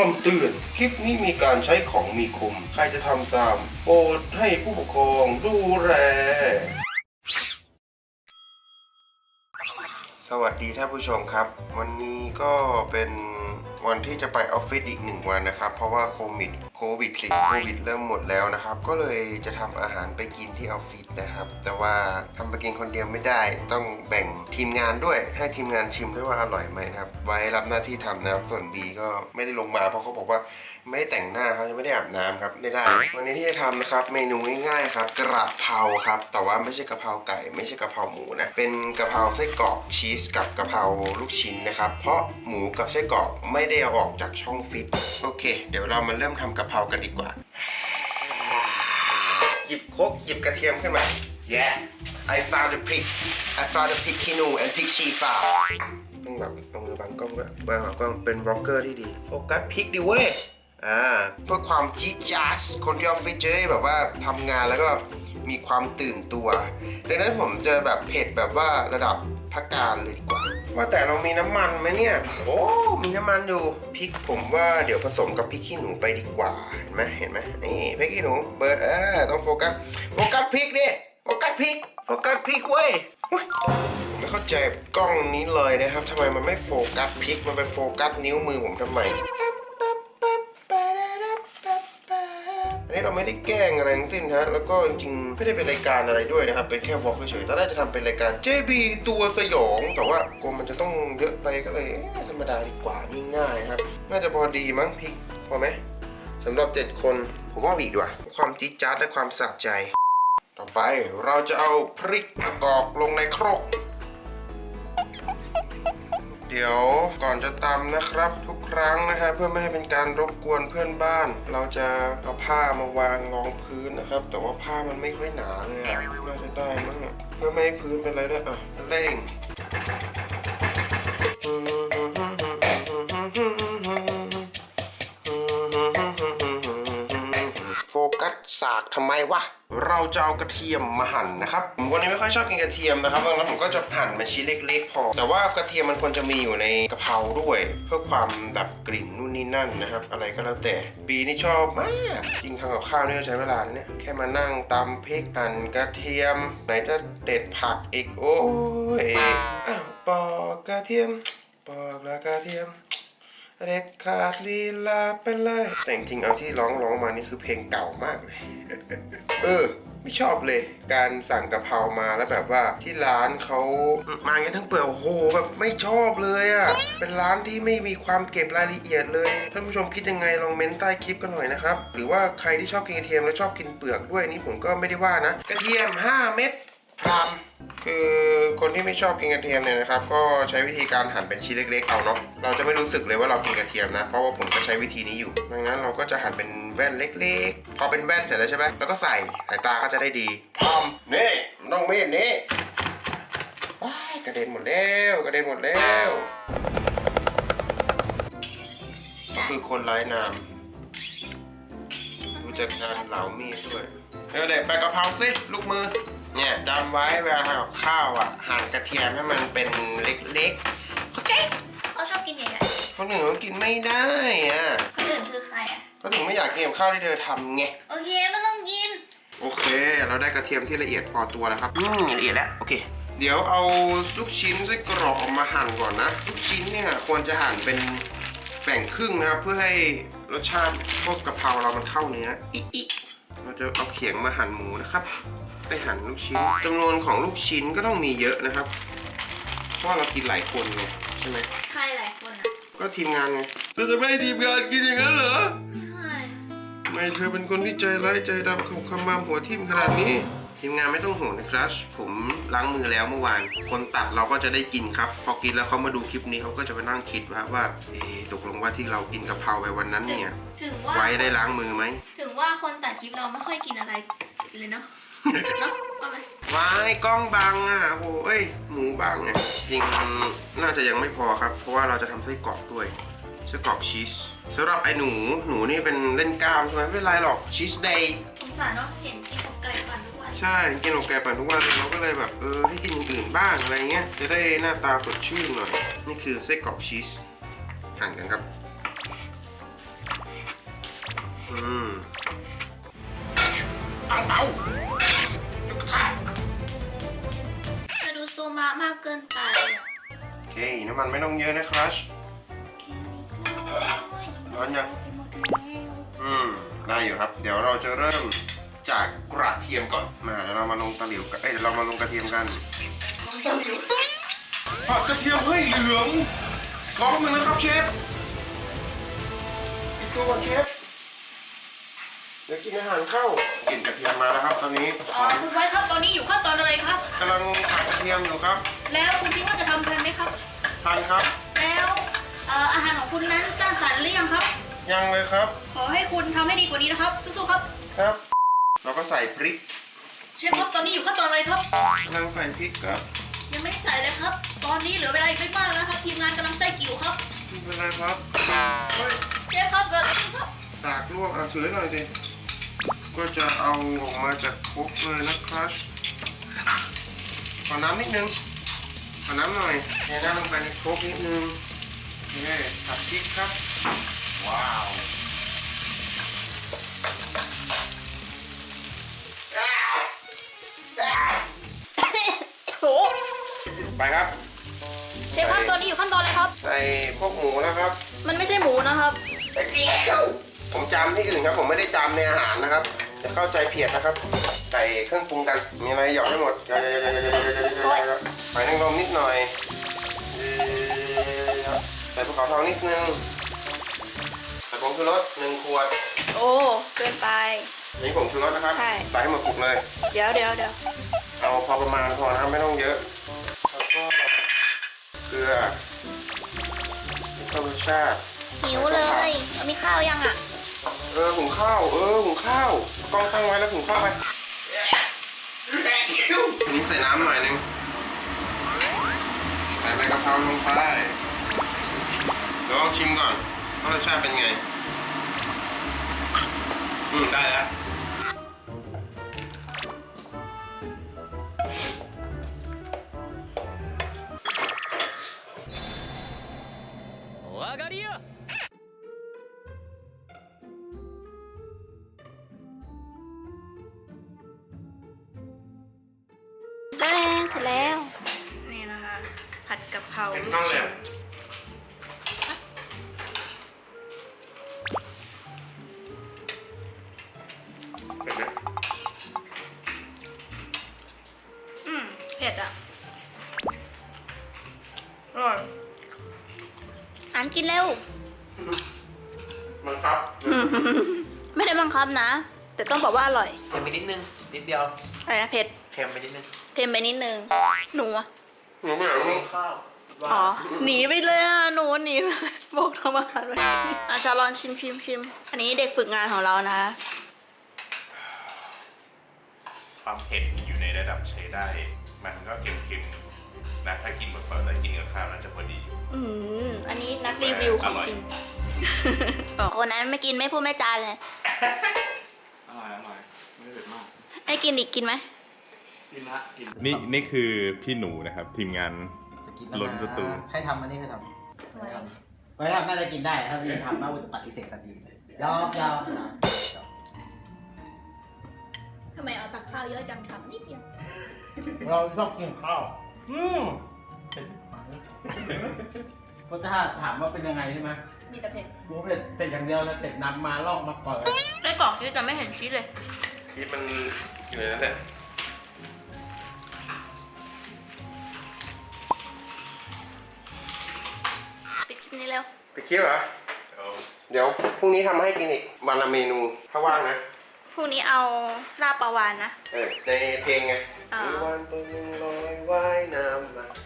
คำเตือน คลิปนี้มีการใช้ของมีคม ใครจะทำตามโปรดให้ผู้ปกครองดูแล สวัสดีท่านผู้ชมครับ วันนี้ก็เป็นวันที่จะไปออฟฟิศอีกหนึ่งวันนะครับ เพราะว่าโควิดโควิดสิโควิดเริ่มหมดแล้วนะครับ ก็เลยจะทำอาหารไปกินที่ออฟฟิศนะครับ แต่ว่าทำไปกินคนเดียวไม่ได้ ต้องแบ่งทีมงานด้วย ให้ทีมงานชิมด้วยว่าอร่อยไหมครับ ไว้รับหน้าที่ทำนะครับ ส่วนบีก็ไม่ได้ลงมาเพราะเขาบอกว่าไม่ได้แต่งหน้าเขายังไม่ได้อาบน้ำครับไม่ได้ วันนี้ที่จะทำนะครับ เมนูง่ายๆครับกระเพราครับ แต่ว่าไม่ใช่กะเพราไก่ ไม่ใช่กะเพราหมูนะเป็นกะเพราไส้กรอกชีสกับกะเพราลูกชิ้นนะครับ เพราะหมูกับไส้กรอกไม่ได้เอาออกจากช่องฟิตโอเค เดี๋ยวเรามาเริ่มทำกะเพรากันดีกว่า หยิบครกหยิบกระเทียมขึ้นมา yeah I found the pig I found the pig kinu and pig chifa ต้องแบบเอามือบังกล้องด้วยบังหลังกล้องเป็นบล็อกเกอร์ที่ดีโฟกัสพริกดิเว้ยอ่าเพื่อความจี๊ดจ๊าสคนที่ออฟฟิศจะได้แบบว่าทำงานแล้วก็มีความตื่นตัว ดังนั้นผมเจอแบบเผ็ดแบบว่าระดับพักการเลยดีกว่า ว่าแต่เรามีน้ำมันไหมเนี่ย โอ้ มีน้ำมันอยู่ พริกผมว่าเดี๋ยวผสมกับพริกขี้หนูไปดีกว่า เห็นไหมเห็นไหมนี่พริกขี้หนู เบอร์เออต้องโฟกัส โฟกัสพริกดิ โฟกัสพริก โฟกัสพริกเว้ยไม่เข้าใจกล้องนี้เลยนะครับทำไมมันไม่โฟกัสพริก มันไปโฟกัสนิ้วมือผมทำไม นี้เราไม่ได้แกล้งอะไรทั้งสิ้นฮะแล้วก็จริงๆไม่ได้เป็นรายการอะไรด้วยนะครับเป็นแค่วอล์กเฉยๆตอนแรกจะทำเป็นรายการ JB ตัวสยองแต่ว่ากลัวมันจะต้องเยอะไปก็เลยธรรมดาดีกว่าง่ายๆครับ น่าจะพอดีมั้งพริกพอไหมสำหรับเจ็ดคน ผมว่าบีดีว่าความจี๊ดจ๊าดและความสะใจ ต่อไปเราจะเอาพริกมะกอกลงในครก เดี๋ยวก่อนจะตำนะครับ ครั้งนะฮะเพื่อไม่ให้เป็นการรบกวนเพื่อนบ้าน เราจะเอาผ้ามาวางรองพื้นนะครับ แต่ว่าผ้ามันไม่ค่อยหนาเลยอะน่าจะได้มั้งเพื่อไม่ให้พื้นเป็นอะไรด้วยอะเร่ง ทำไมวะ เราจะเอากระเทียมมาหั่นนะครับผมวันนี้ไม่ค่อยชอบกินกระเทียมนะครับดังนั้นผมก็จะหั่นเป็นชิ้นเล็ก ๆ พอ แต่ว่ากระเทียมมันควรจะมีอยู่ในกะเพราด้วย เพื่อความดับกลิ่นนู่นนี่นั่นนะครับ อะไรก็แล้วแต่ ปีนี่ชอบมากจริงทำกับข้าวนี่ก็ใช้เวลานะเนี่ย แค่มานั่งตำพริกหั่นกระเทียม ไหนจะเด็ดผักอีกโอ้ยอ้าวปอกกระเทียม ปอกแล้วกระเทียม เด็ดขาดลีลาไปเลย แต่จริงๆเอาที่ร้องร้องมานี่คือเพลงเก่ามากเลย เออไม่ชอบเลย การสั่งกะเพรามาแล้วแบบว่าที่ร้านเขามาอย่างทั้งเปลือกโอ้โหแบบไม่ชอบเลยอะ่ะ เป็นร้านที่ไม่มีความเก็บรายละเอียดเลยท่านผู้ชมคิดยังไงลองเม้นใต้คลิปกันหน่อยนะครับ หรือว่าใครที่ชอบกินกระเทียมแล้วชอบกินเปลือกด้วยนี่ผมก็ไม่ได้ว่านะ กระเทียม 5 เม็ดพราม คือคนที่ไม่ชอบกินกระเทียมเนี่ยนะครับ ก็ใช้วิธีการหั่นเป็นชิ้นเล็ก ๆ เอาเนาะเราจะไม่รู้สึกเลยว่าเรากินกระเทียมนะ เพราะว่าผมก็ใช้วิธีนี้อยู่ ดังนั้นเราก็จะหั่นเป็นแว่นเล็กๆ พอเป็นแว่นเสร็จแล้วใช่ไหมแล้วก็ใส่สายตาก็จะได้ดีพร้อมนี่น้องเมธนี่ว้ายกระเด็นหมดแล้วกระเด็นหมดแล้วคือคนไร้นามรู้จักการเหลามีดด้วยเออเด็กไปกะเพราสิลูกมือ เนี่ยจำไว้เวลาทำกับข้าวอะหั่นกระเทียมให้มันเป็นเล็กๆเข้าใจเขาชอบกินอย่างไรคนอื่นเขากินไม่ได้อะคนอื่นคือใครอะเขาถึงไม่อยากกินกับข้าวที่เธอทำไงโอเคไม่ต้องกิน โอเค เราได้กระเทียมที่ละเอียดพอตัวแล้วครับอืมละเอียดแล้วโอเค เดี๋ยวเอาลูกชิ้นไส้กรอกออกมาหั่นก่อนนะลูกชิ้นเนี่ยควรจะหั่นเป็นแบ่งครึ่งนะครับเพื่อให้รสชาติพวกกะเพราเรามันเข้าเนื้ออิอิเราจะเอาเขียงมาหั่นหมูนะครับ ไปหั่นลูกชิ้นจำนวนของลูกชิ้นก็ต้องมีเยอะนะครับ เพราะว่าเรากินหลายคนไงใช่ไหมใครหลายคนอะก็ทีมงานไงเราจะไม่ให้ทีมงานกินอย่างนั้นเหรอ ใช่ไม่เธอเป็นคนที่ใจร้ายใจดำขมขมามหัวทิ่มขนาดนี้ ทีมงานไม่ต้องห่วงนะครับ ผมล้างมือแล้วเมื่อวาน คนตัดเราก็จะได้กินครับ พอกินแล้วเขามาดูคลิปนี้เขาก็จะไปนั่งคิดว่าว่าเอ๊ะตกลงว่าที่เรากินกะเพราไปวันนั้นเนี่ย ถึงว่าไว้ได้ล้างมือไหม ถึงว่าคนตัดคลิปเราไม่ค่อยกินอะไร เลยเนาะเนาะว่าไหมไว้กล้องบังอะโอ้เอ้ยหมูบังอะจริงน่าจะยังไม่พอครับ เพราะว่าเราจะทำไส้กรอกด้วยไส้กรอกชีสสำหรับไอ้หนูหนูนี่เป็นเล่นกล้ามใช่ไหมไม่เป็นไรหรอกชีสเดย์สงสารเนาะเห็นกินของไก่ปั่นทุกวันใช่กินอกไก่ปั่นทุกวันเราก็เลยแบบเออให้กินอย่างอื่นบ้างอะไรเงี้ยจะได้หน้าตาสดชื่นหน่อย นี่คือไส้กรอกชีสหั่นกันครับอืม ตั้งเตาจุกกระทะจะดูโซมามากเกินไปโอเคน้ำมันไม่ต้องเยอะนะครัชร้อนยัง ไปหมดแล้วอืมได้อยู่ครับ เดี๋ยวเราจะเริ่มจากกระเทียมก่อนมาเดี๋ยวเรามาลงตะหลิวกันเอ้ยเดี๋ยวเรามาลงกระเทียมกันลองตะหลิวผัดกระเทียมให้เหลืองรอแป๊บนึงนะครับเชฟอีกตัวก่อนเชฟ เดี๋ยวกินอาหารเข้ากลิ่นกระเทียมมาแล้วครับ ตอนนี้อ๋อคุณไว้ครับตอนนี้อยู่ขั้นตอนอะไรครับ กำลังผัดกระเทียมอยู่ครับแล้วคุณคิดว่าจะทำทันไหมครับ ทานครับ แล้วเอ่ออาหารของคุณนั้นสร้างสรรค์หรือยังครับ ยังเลยครับ ขอให้คุณทำให้ดีกว่านี้นะครับสู้ๆครับครับ เราก็ใส่พริกเชฟครับตอนนี้อยู่ขั้นตอนอะไรครับ กำลังใส่พริกครับยังไม่ได้ใส่เลยครับ ตอนนี้เหลือเวลาอีกไม่มากแล้วครับทีมงานกำลังใส่กิ่วครับไม่เป็นไรครับเฮ้ยเชฟครับเกิดอะไรขึ้นครับ สากลวกอะถือให้หน่อยสิ ก็จะเอาออกมาจากครกเลยนะครับขอน้ำนิดนึงขอน้ำหน่อยเทน้ำลงไปในครกนิดนึงโอเคผัดพริกครับ ว้าวโอ้ไปครับเชฟครับตอนนี้อยู่ขั้นตอนอะไรครับ ใส่พวกหมูนะครับ มันไม่ใช่หมูนะครับผมจำที่อื่นครับ ผมไม่ได้จำในอาหารนะครับ จะเข้าใจเพียดนะครับ ใส่เครื่องปรุงกัน มีอะไรหยอกให้หมดหยอกๆๆๆๆๆๆๆหอยนางรมนิดหน่อยใส่ภูเขาทองนิดนึงใส่ผงชูรสหนึ่งขวดโอ้เกินไป นี่ผงชูรสนะครับ ใช่ ใส่ให้หมดปุกเลย เดี๋ยวเดี๋ยวเดี๋ยวเอาพอประมาณพอนะครับไม่ต้องเยอะแล้วก็เกลือเพิ่มรสชาติหิวเลย มีข้าวยังอะ เออหุงข้าว เออหุงข้าวกล้องตั้งไว้แล้วหุงข้าวไปทีนี้ใส่น้ำหน่อยนึงใส่ใบกะเพราลงไปเดี๋ยวลองชิมก่อนว่ารสชาติเป็นไง อืม ได้แล้ว เสร็จแล้ว นี่นะคะ ผัดกะเพราเห็นกล้องเลยอะเห็นไหมอืมเผ็ดอะอร่อยอ่านกินเร็วมันครับไม่ได้บังคับนะ แต่ต้องบอกว่าอร่อยเค็มไปนิดนึง นิดเดียว อะไรนะเผ็ด เค็มไปนิดนึงเค็มไปนิดนึง หนูอะหนูไม่เอาลูกข้าวอ๋อ หนีไปเลยอะ หนูหนีไปบอกทำอาหารไว้อะชาลอนชิมชิมชิม อันนี้เด็กฝึกงานของเรานะ ความเผ็ดอยู่ในระดับใช้ได้ มันก็เค็มๆนะถ้ากินเปล่าๆแล้วกินกับข้าวน่าจะพอดี อืมอันนี้นักรีวิวของจริงบอกคนนั้นไม่กินไม่พูดไม่จาเลย อร่อยอร่อยไม่เผ็ดมาก ไอ้กินอีกกินไหม กินละกินนี่นี่คือพี่หนูนะครับ ทีมงาน จะกินแล้วล้นสตูใครทำอันนี้ใครทำไม่ทำไม่ทำน่าจะกินได้ถ้าพี่ทำน่าจะปฏิเสธทันทียอมยอมทำไมเอาตักข้าวเยอะจังทำนิดเดียวเราชอบกินข้าวอืมเป็นก็ถ้าถามว่าเป็นยังไงใช่ไหมมีแต่เผ็ดกูเป็ดเป็ดอย่างเดียวเลยเป็ดนำมาลอกมาเปิดได้กรอกชีสแต่ไม่เห็นชีสเลย ที่มันอยู่ในนั้นแหละ นี้เร็วไปคิดเหรอ เดี๋ยวพรุ่งนี้ทำให้กินอีกวันละเมนูถ้าว่างนะ พรุ่งนี้เอาลาบปลาวานนะ เออในเพลงไงอ่า มีวันตัวหนึ่งลอยว่ายน้ำมาโอเคบาย